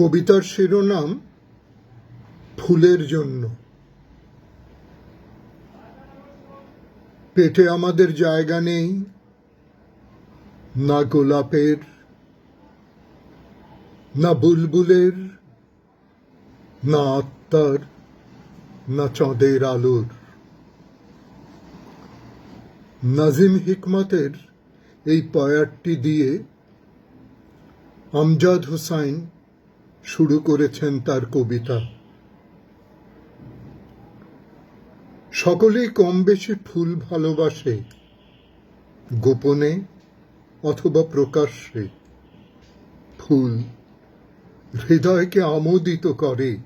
কবিতার শিরোনাম ফুলের জন্য। পেটে আমাদের জায়গা নেই, না গোলাপের, না বুলবুলের, না আত্মার, না চাঁদের আলোর। নাজিম হিকমতের এই পয়ারটি দিয়ে আমজাদ হুসাইন শুরু করেছেন তার কবিতা। সকলেই কম বেশি ফুল ভালোবাসে, গোপনে অথবা প্রকাশ্যে। ফুল হৃদয়কে আমোদিত করে।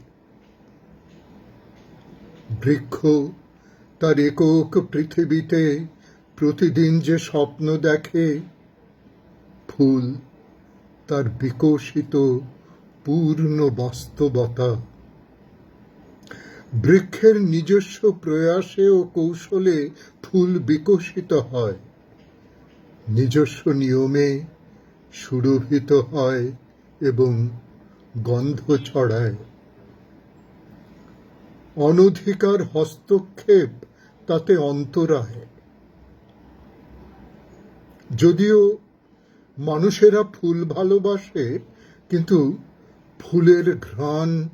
বৃক্ষ তার একক পৃথিবীতে প্রতিদিন যে স্বপ্ন দেখে, ফুল তার বিকশিত পূর্ণ বাস্তবতা। বৃক্ষের নিজস্ব প্রয়াসে ও কৌশলে ফুল বিকশিত হয়। নিজস্ব নিয়মে সুরভিত হয় এবং গন্ধ ছড়ায়। অনধিকার হস্তক্ষেপ তাতে অন্তরায় যদিও মানুষেরা ফুল ভালোবাসে, কিন্তু ফুলের ঘ্রাণ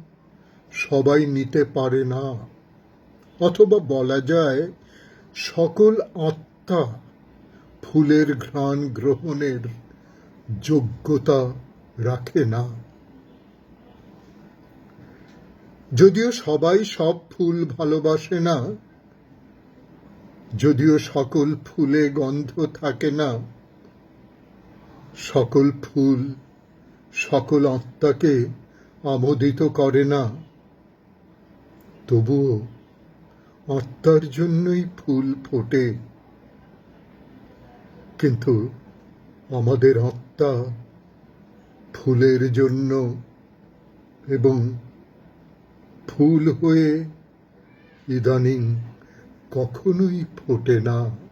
সবাই নিতে পারে না। অথবা বলা যায়, সকল আত্মা ফুলের ঘ্রাণ গ্রহণের যোগ্যতা রাখে না। যদিও সবাই সব ফুল ভালোবাসে না, যদিও সকল ফুলে গন্ধ থাকে না, সকল ফুল সকল আত্মাকে আমোদিত করে না। তবুও আত্মার জন্যই ফুল ফোটে। কিন্তু আমাদের আত্মা ফুলের জন্য এবং ফুল হয়ে ইদানিং কখনোই ফোটে না।